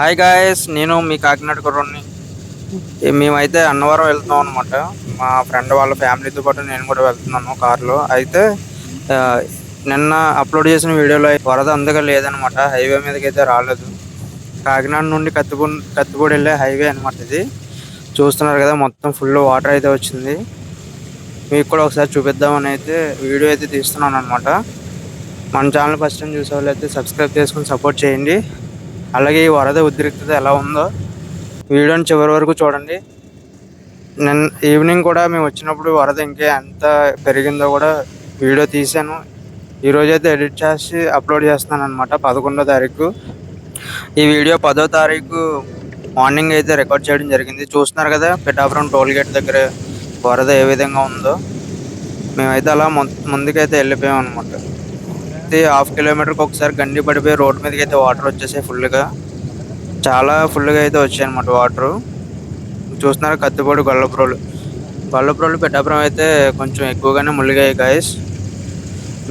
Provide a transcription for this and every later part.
Hi guys నేను మీ కాకినాడ కుర్రోడ్ని మేమైతే అన్నవరం వెళ్తున్నాం అనమాట మా ఫ్రెండ్ వాళ్ళ ఫ్యామిలీతో పాటు నేను కూడా వెళ్తున్నాను కార్లో. అయితే నిన్న అప్లోడ్ చేసిన వీడియోలో వరద అందగా లేదనమాట హైవే మీదకి అయితే రాలేదు. కాకినాడ నుండి కత్తిపూడి కత్తిపూడి వెళ్ళే హైవే అనమాట ఇది. చూస్తున్నారు కదా మొత్తం ఫుల్ వాటర్ అయితే వచ్చింది. మీకు కూడా ఒకసారి చూపిద్దామని అయితే వీడియో అయితే తీస్తున్నాను అనమాట మన ఛానల్ ఫస్ట్ టైం చూసే వాళ్ళు అయితే సబ్స్క్రైబ్ చేసుకుని సపోర్ట్ చేయండి. అలాగే ఈ వరద ఉద్రిక్తత ఎలా ఉందో వీడియోని చివరి వరకు చూడండి. నిన్న ఈవినింగ్ కూడా మేము వచ్చినప్పుడు వరద ఇంకా ఎంత పెరిగిందో కూడా వీడియో తీశాను. ఈరోజు అయితే ఎడిట్ చేసి అప్లోడ్ చేస్తున్నాను అనమాట పదకొండో తారీఖు. ఈ వీడియో పదో తారీఖు మార్నింగ్ అయితే రికార్డ్ చేయడం జరిగింది. చూస్తున్నారు కదా పిఠాపురం టోల్ గేట్ దగ్గర వరద ఏ విధంగా ఉందో. మేమైతే అలా ము- ముందుకైతే వెళ్ళిపోయాం అనమాట అయితే హాఫ్ కిలోమీటర్కి ఒకసారి గండి పడిపోయి రోడ్ మీదకి అయితే వాటర్ వచ్చేసాయి ఫుల్గా. చాలా ఫుల్గా అయితే వచ్చాయి అనమాట వాటర్. చూస్తున్నారు కత్తిపూడి గొల్లపురోలు. గొల్లపురోలు పెట్టాపురం అయితే కొంచెం ఎక్కువగానే మునిగాయి గాయస్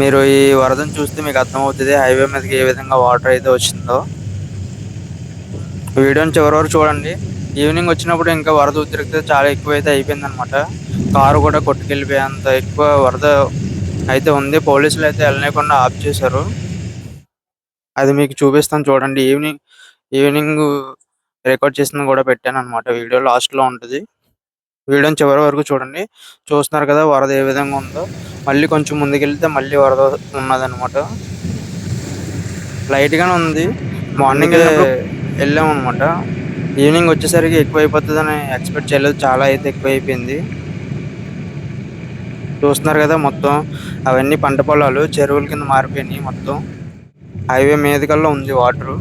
మీరు ఈ వరదను చూస్తే మీకు అర్థమవుతుంది హైవే మీదకి ఏ విధంగా వాటర్ అయితే వచ్చిందో. వీడియోని చివరి వరకు చూడండి. ఈవినింగ్ వచ్చినప్పుడు ఇంకా వరద ఉద్రిక్తత చాలా ఎక్కువ అయితే అయిపోయిందనమాట కారు కూడా కొట్టుకెళ్ళిపోయేంత ఎక్కువ వరద అయితే ఉంది. పోలీసులు అయితే వెళ్ళలేకుండా ఆఫ్ చేశారు. అది మీకు చూపిస్తాను చూడండి. ఈవినింగ్ ఈవినింగ్ రికార్డ్ చేసింది కూడా పెట్టాను అనమాట వీడియో లాస్ట్లో ఉంటుంది. వీడియోని చివరి వరకు చూడండి. చూస్తున్నారు కదా వరద ఏ విధంగా ఉందో. మళ్ళీ కొంచెం ముందుకెళ్తే మళ్ళీ వరద ఉన్నదన్నమాట. లైట్ గానే ఉంది. మార్నింగ్ వెళ్ళాం అనమాట ఈవినింగ్ వచ్చేసరికి ఎక్కువ అయిపోతుందని ఎక్స్పెక్ట్ చేయలేదు. చాలా అయితే ఎక్కువ అయిపోయింది చూస్తున్నారు కదా మొత్తం. అవన్నీ పంట పొలాలు చెరువుల కింద మారిపోయినాయి మొత్తం. హైవే మీదకల్లా ఉంది వాటర్.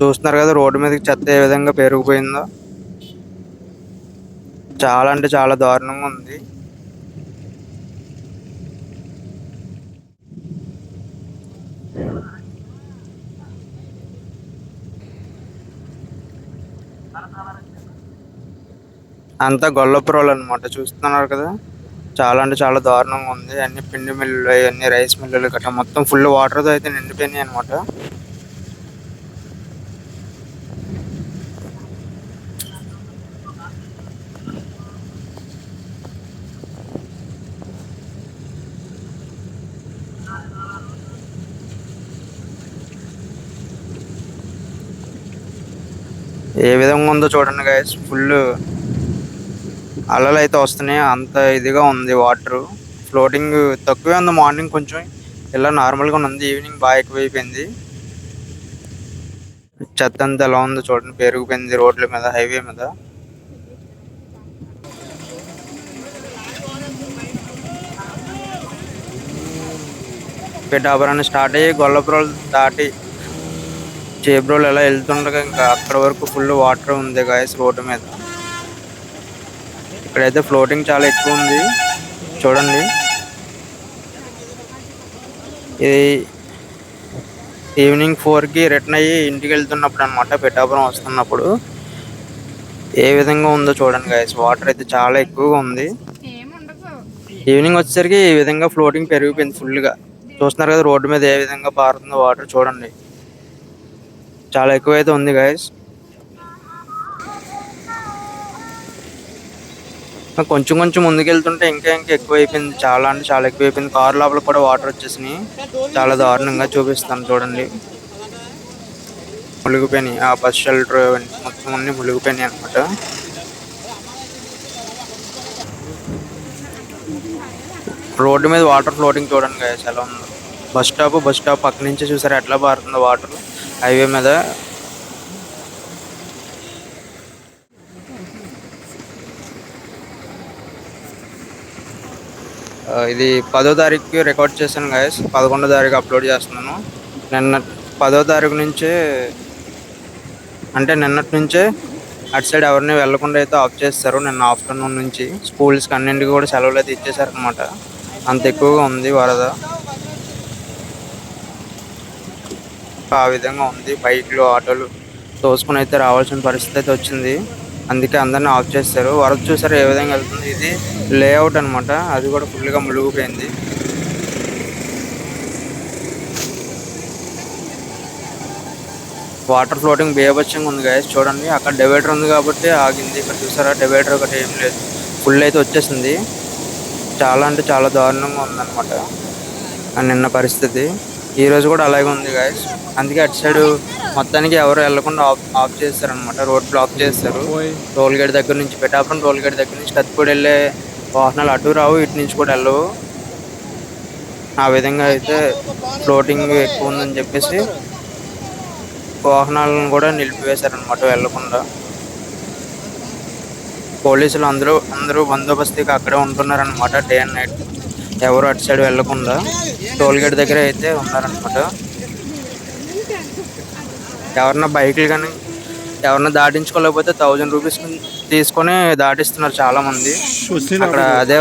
చూస్తున్నారు కదా రోడ్డు మీదకి చెత్త ఏ విధంగా పెరిగిపోయిందో. చాలా అంటే చాలా దారుణంగా ఉంది. అంతా గొల్లపురాలు అనమాట చూస్తున్నారు కదా? చాలా అంటే చాలా దారుణంగా ఉంది. అన్ని పిండి మిల్లులు అన్ని రైస్ మిల్లులు గట్రా మొత్తం ఫుల్ వాటర్తో అయితే నిండిపోయినాయి అనమాట ఏ విధంగా ఉందో చూడండి గైస్ ఫుల్ అలలు అయితే వస్తున్నాయి. అంత ఇదిగా ఉంది వాటర్. ఫ్లోటింగ్ తక్కువే ఉంది మార్నింగ్ కొంచెం. ఇలా నార్మల్గా ఉంది. ఈవినింగ్ బాగా ఎక్కువైపోయింది. చెత్త అంతా ఎలా ఉందో చూడండి. పెరిగిపోయింది రోడ్ల మీద హైవే మీద. పిఠాపురాన్ని స్టార్ట్ అయ్యి గొల్లపురాలు దాటి చేబ్రోలు ఎలా వెళ్తుండగా ఇంకా అక్కడ వరకు ఫుల్ వాటర్ ఉంది గాయస్ రోడ్డు మీద. ఇక్కడైతే ఫ్లోటింగ్ చాలా ఎక్కువ ఉంది. చూడండి. ఇది ఈవినింగ్ ఫోర్కి రిటర్న్ అయ్యి ఇంటికి వెళ్తున్నప్పుడు అనమాట పిఠాపురం వస్తున్నప్పుడు. ఏ విధంగా ఉందో చూడండి గాయస్ వాటర్ అయితే చాలా ఎక్కువగా ఉంది. ఈవినింగ్ వచ్చేసరికి ఈ విధంగా ఫ్లోటింగ్ పెరిగిపోయింది ఫుల్గా చూస్తున్నారు కదా రోడ్డు మీద ఏ విధంగా పారుతుందో వాటర్ చూడండి. చాలా ఎక్కువ అయితే ఉంది గాయస్ కొంచెం కొంచెం ముందుకెళ్తుంటే ఇంకా ఇంకా ఎక్కువైపోయింది. చాలా అంటే చాలా ఎక్కువ అయిపోయింది కార్ లోపల కూడా వాటర్ వచ్చేసినాయి. చాలా దారుణంగా చూపిస్తాను చూడండి. మునిగిపోయినాయి ఆ బస్ షెల్టర్ మొత్తం అన్ని మునిగిపోయినాయి అనమాట రోడ్డు మీద వాటర్ ఫ్లోటింగ్ చూడండి గాయస్. ఎలా బస్ స్టాప్ బస్ స్టాప్ పక్క నుంచి చూసారు? ఎట్లా పారుతుందో వాటర్. హైవే మీద ఇది పదో తారీఖుకి రికార్డ్ చేశాను గాయస్ పదకొండో తారీఖు అప్లోడ్ చేస్తున్నాను. నిన్న పదో తారీఖు నుంచే అంటే నిన్నటి నుంచే అటు సైడ్ ఎవరిని వెళ్ళకుండా అయితే ఆఫ్ చేస్తారు. నిన్న ఆఫ్టర్నూన్ నుంచి స్కూల్స్కి అన్నింటికి కూడా సెలవులు అయితే ఇచ్చేసారు అనమాట అంత ఎక్కువగా ఉంది వరద. ఆ విధంగా ఉంది. బైక్లు ఆటోలు తోసుకుని అయితే రావాల్సిన పరిస్థితి అయితే వచ్చింది. అందుకే అందరిని ఆఫ్ చేస్తారు. వరద చూసారు ఏ విధంగా వెళ్తుంది? ఇది లేఅవుట్ అనమాట అది కూడా ఫుల్గా మునిగిపోయింది. వాటర్ ఫ్లోటింగ్ బేబచ్చంగా ఉంది గాయస్ చూడండి అక్కడ డివైడర్ ఉంది కాబట్టి ఆగింది. ఇక్కడ చూసారా? డివైడర్ ఒకటి ఏం లేదు. ఫుల్ అయితే వచ్చేసింది. చాలా అంటే చాలా దారుణంగా ఉందన్నమాట. నిన్న పరిస్థితి. ఈ రోజు కూడా అలాగే ఉంది గాయస్ అందుకే అటు సైడ్ మొత్తానికి ఎవరు వెళ్ళకుండా ఆఫ్ ఆఫ్ చేస్తారు అనమాట రోడ్ బ్లాక్ చేస్తారు. టోల్ గేట్ దగ్గర నుంచి పెట్టాపురం టోల్ గేట్ దగ్గర నుంచి కత్తిపూడి వెళ్ళే వాహనాలు అటు రావు ఇటు నుంచి కూడా వెళ్ళవు. ఆ విధంగా అయితే ఫ్లోటింగ్ ఎక్కువ ఉందని చెప్పేసి వాహనాలను కూడా నిలిపివేశారనమాట వెళ్ళకుండా పోలీసులు అందరూ అందరూ బందోబస్తుగా అక్కడే ఉంటున్నారనమాట డే అండ్ నైట్. ఎవరు అటు సైడ్ వెళ్ళకుండా టోల్ గేట్ దగ్గర అయితే ఉన్నారనమాట ఎవరన్నా బైకులు కానీ ఎవరన్నా దాటించుకోలేకపోతే థౌజండ్ రూపీస్ తీసుకొని దాటిస్తున్నారు చాలా మంది అక్కడ అదే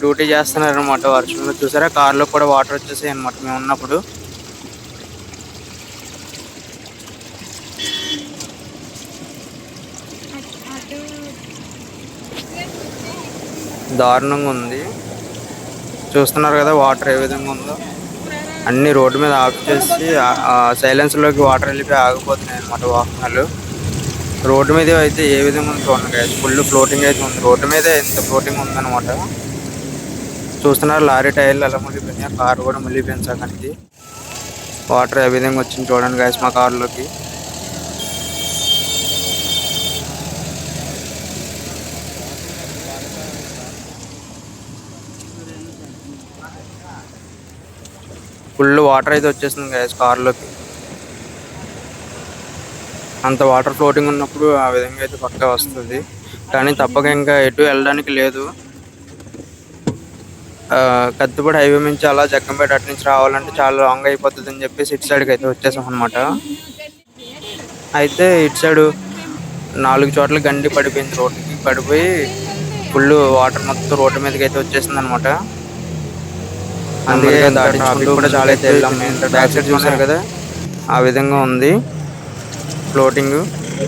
డ్యూటీ చేస్తున్నారు అనమాట వర్షంలో. చూసారా? కార్లో కూడా వాటర్ వచ్చేసాయి అనమాట మేము ఉన్నప్పుడు. దారుణంగా ఉంది. చూస్తున్నారు కదా వాటర్ ఏ విధంగా ఉందో. అన్ని రోడ్డు మీద ఆఫ్ చేసి సైలెన్స్లోకి వాటర్ వెళ్ళిపోయి ఆగిపోతున్నాయి అనమాట వాహనాలు. రోడ్డు మీద అయితే ఏ విధంగా ఉంది చూడండి ఫుల్ ఫ్లోటింగ్ అయితే ఉంది. రోడ్డు మీద ఎంత ఫ్లోటింగ్ ఉందన్నమాట. చూస్తున్నారు లారీ టైర్లు ఎలా మునిగిపోయినాయి. కారు కూడా మునిగిపోయింది సగానికి వాటర్ ఏ విధంగా వచ్చింది చూడండి గాయస్ మా కారులోకి. ఫుల్ వాటర్ అయితే వచ్చేస్తుంది గాయస్ కార్లోకి అంత వాటర్ ఫ్లోటింగ్ ఉన్నప్పుడు ఆ విధంగా అయితే పక్కా వస్తుంది. కానీ తప్పక ఇంకా ఎటు వెళ్ళడానికి లేదు. కత్తిపడి కత్తిపూడి హైవే నుంచి అలా జగ్గంపేట అటు నుంచి రావాలంటే చాలా లాంగ్ అయిపోతుంది అని చెప్పేసి ఇటు సైడ్కి అయితే వచ్చేసాం అనమాట అయితే ఇటు సైడ్ నాలుగు చోట్ల గండి పడిపోయింది రోడ్డుకి. పడిపోయి ఫుల్ వాటర్ మొత్తం రోడ్డు మీదకి అయితే వచ్చేసింది అనమాట అందుకే దాటించుకుంటూ కూడా చాలా అయితే వెళ్ళాం బ్యాక్ సైడ్ చూసారు కదా? ఆ విధంగా ఉంది. ఫ్లోటింగ్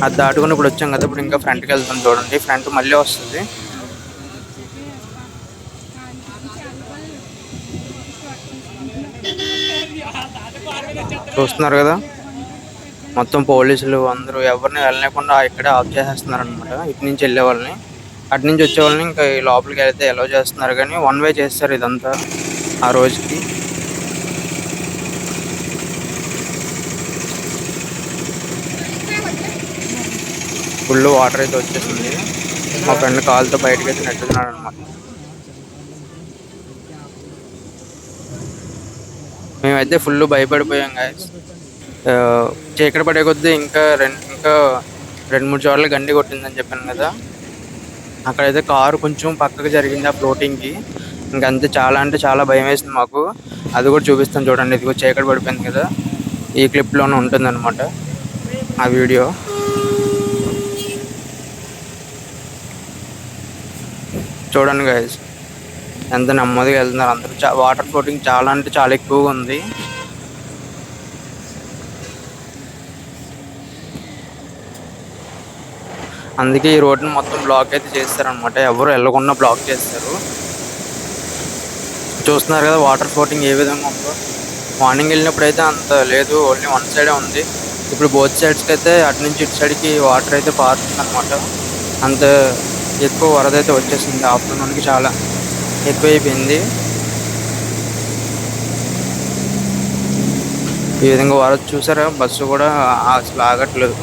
అది దాటుకుని ఇప్పుడు వచ్చాం కదా ఇప్పుడు ఇంకా ఫ్రంట్కి వెళ్తాం చూడండి. ఫ్రంట్ మళ్ళీ వస్తుంది. చూస్తున్నారు కదా? మొత్తం పోలీసులు అందరూ ఎవరిని వెళ్ళలేకుండా ఇక్కడే ఆఫ్ చేసేస్తున్నారు అనమాట ఇటు నుంచి వెళ్ళే వాళ్ళని. అటు నుంచి వచ్చే వాళ్ళని ఇంకా ఈ లోపలికి వెళ్తే ఎలో చేస్తున్నారు. కానీ వన్ వే చేస్తారు ఇదంతా. ఆ రోజుకి. ఫుల్ వాటర్ అయితే వచ్చేసింది. మా ఫ్రెండ్ కాలుతో బయటకు అయితే నెట్టుతున్నాడు అనమాట మేమైతే ఫుల్ భయపడిపోయాం గాయస్ చీకటి పడే కొద్దీ ఇంకా రెండు ఇంకా రెండు మూడు చోట్ల గండి కొట్టిందని చెప్పాను కదా. అక్కడైతే కారు కొంచెం పక్కకు జరిగింది ఆ ఫ్లోటింగ్కి ఇంకంతే చాలా అంటే చాలా భయం వేసింది మాకు. అది కూడా చూపిస్తాను చూడండి. ఇదిగో చీకటి పడిపోయింది కదా. ఈ క్లిప్లోనే ఉంటుంది అనమాట ఆ వీడియో. చూడండి గైస్ ఎంత నెమ్మదిగా వెళ్తున్నారు అందరూ. చా- వాటర్ ఫ్లోటింగ్ చాలా అంటే చాలా ఎక్కువగా ఉంది. అందుకే ఈ రోడ్ని మొత్తం బ్లాక్ అయితే చేస్తారనమాట ఎవరు వెళ్ళకుండా బ్లాక్ చేస్తారు. చూస్తున్నారు కదా వాటర్ ఫ్లోటింగ్ ఏ విధంగా ఉందో. మార్నింగ్ వెళ్ళినప్పుడు అయితే అంత లేదు ఓన్లీ వన్ సైడే ఉంది. ఇప్పుడు బోత్ సైడ్స్కి అయితే అటు నుంచి ఇటు సైడ్కి వాటర్ అయితే పారుతుంది అనమాట అంత ఎక్కువ వరద అయితే వచ్చేసింది. ఆఫ్టర్నూన్కి చాలా ఎక్కువైపోయింది. ఈ విధంగా వరద చూసారా బస్సు కూడా అసలు ఆగట్లేదు.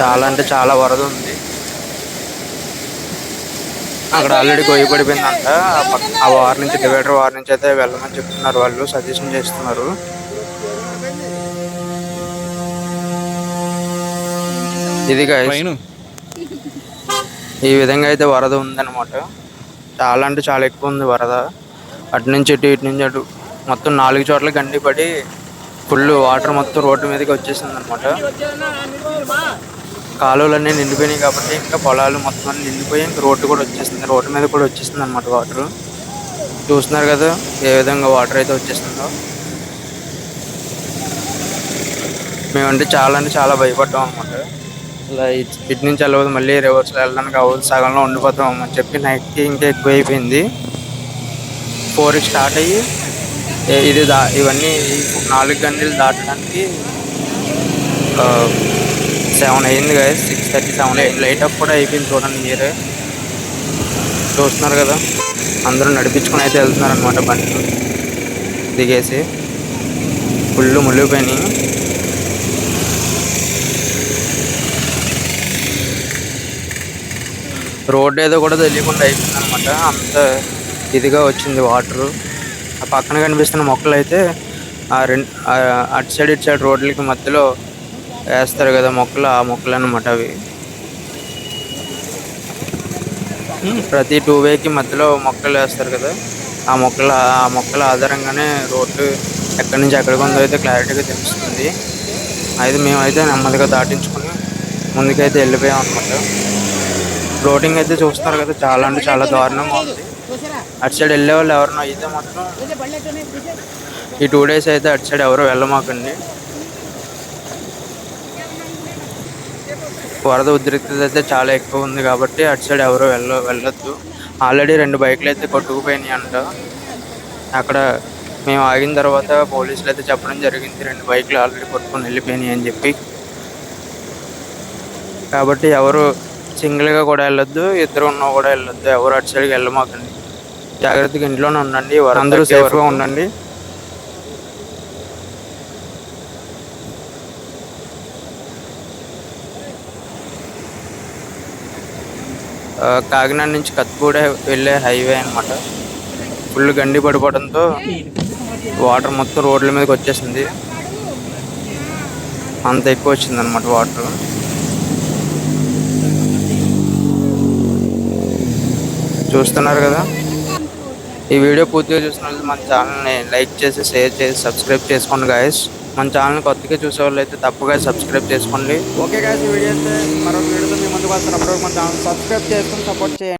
చాలా అంటే చాలా వరద ఉంది. అక్కడ ఆల్రెడీ గొయ్యి పడిపోయిందంట. ఆ వారి నుంచి డివైడర్ వారి నుంచి అయితే వెళ్ళమని చెప్తున్నారు వాళ్ళు సజెషన్ చేస్తున్నారు. ఇది. ఈ విధంగా అయితే వరద ఉందన్నమాట. చాలా అంటే చాలా ఎక్కువ ఉంది వరద. అటు నుంచి ఇటు ఇటు నుంచి అటు. మొత్తం నాలుగు చోట్ల గండి పడి ఫుల్ వాటర్ మొత్తం రోడ్డు మీదకి వచ్చేసింది అనమాట కాలువలన్నీ నిండిపోయినాయి కాబట్టి ఇంకా పొలాలు మొత్తం అన్ని నిండిపోయి ఇంకా రోడ్డు కూడా వచ్చేస్తుంది. రోడ్డు మీద కూడా వచ్చేస్తుంది అనమాట వాటర్. చూస్తున్నారు కదా ఏ విధంగా వాటర్ అయితే వచ్చేస్తుందో. మేమంటే చాలా అంటే చాలా భయపడ్డాం అనమాట ఇలా ఇటు నుంచి వెళ్ళవద్దు మళ్ళీ రివర్స్లో వెళ్ళడానికి అవ్వదు సగంలో ఉండిపోతాం అని చెప్పి నైట్కి ఇంకా ఎక్కువ అయిపోయింది ఫోర్కి స్టార్ట్ అయ్యి ఇది దా ఇవన్నీ నాలుగు గంటలు దాటడానికి సెవెన్ అయింది కదా six thirty seven light up కూడా అయిపోయింది చూడండి మీరే. చూస్తున్నారు కదా అందరూ నడిపించుకుని అయితే వెళ్తున్నారు అనమాట బండి దిగేసి ఫుల్ మునిగిపోయినాయి. రోడ్ ఏదో కూడా తెలియకుండా అయిపోయింది అనమాట అంత ఇదిగా వచ్చింది వాటర్. ఆ పక్కన కనిపిస్తున్న మొక్కలు అయితే ఆ రెండు అటు సైడ్ ఇటు సైడ్ రోడ్లకి మధ్యలో వేస్తారు కదా మొక్కలు ఆ మొక్కలు అనమాట అవి. ప్రతి టూ వేకి మధ్యలో మొక్కలు వేస్తారు కదా. ఆ మొక్కల ఆ మొక్కల ఆధారంగానే రోడ్డు ఎక్కడి నుంచి ఎక్కడికి ఉందో అయితే క్లారిటీగా తెలుస్తుంది. అయితే మేమైతే నెమ్మదిగా దాటించుకుని ముందుకైతే వెళ్ళిపోయాం అనమాట రోడ్డింగ్ అయితే చూస్తున్నారు కదా చాలా అంటే చాలా దారుణంగా ఉంది. అటు సైడ్ వెళ్ళే వాళ్ళు ఎవరినో అయితే మాత్రం ఈ టూ డేస్ అయితే అటు సైడ్ ఎవరు వెళ్ళమాకండి. వరద ఉద్రిక్తత అయితే చాలా ఎక్కువ ఉంది కాబట్టి అటు సైడ్ ఎవరు వెళ్ళ వెళ్ళొద్దు. ఆల్రెడీ రెండు బైక్లు అయితే కొట్టుకుపోయినాయి అంట. అక్కడ మేము ఆగిన తర్వాత పోలీసులు అయితే చెప్పడం జరిగింది రెండు బైక్లు ఆల్రెడీ కొట్టుకొని వెళ్ళిపోయినాయి అని చెప్పి. కాబట్టి ఎవరు సింగిల్గా కూడా వెళ్ళొద్దు ఇద్దరు ఉన్నా కూడా వెళ్ళొద్దు ఎవరు అటు సైడ్కి వెళ్ళమాకండి. జాగ్రత్తగా ఇంట్లోనే ఉండండి అందరూ సేఫ్గా ఉండండి. కాకినాడ నుంచి కత్తిగూడ వెళ్ళే హైవే అన్నమాట. ఫుల్ గండి పడిపోవడంతో వాటర్ మొత్తం రోడ్ల మీదకి వచ్చేసింది. అంత ఎక్కువ వచ్చింది అనమాట వాటర్. చూస్తున్నారు కదా? ఈ వీడియో పూర్తిగా చూసిన వాళ్ళు మన ఛానల్ని లైక్ చేసి షేర్ చేసి సబ్స్క్రైబ్ చేసుకోండి గాయస్ మన ఛానల్ కొత్తగా చూసే వాళ్ళు అయితే తప్పగా సబ్స్క్రైబ్ చేసుకోండి. ఓకే గాయస్ వీడియో అయితే మరొక వీడియోతో మీ ముందుకు వస్తున్నప్పుడు మన ఛానల్ సబ్స్క్రైబ్ చేసుకొని సపోర్ట్ చేయండి.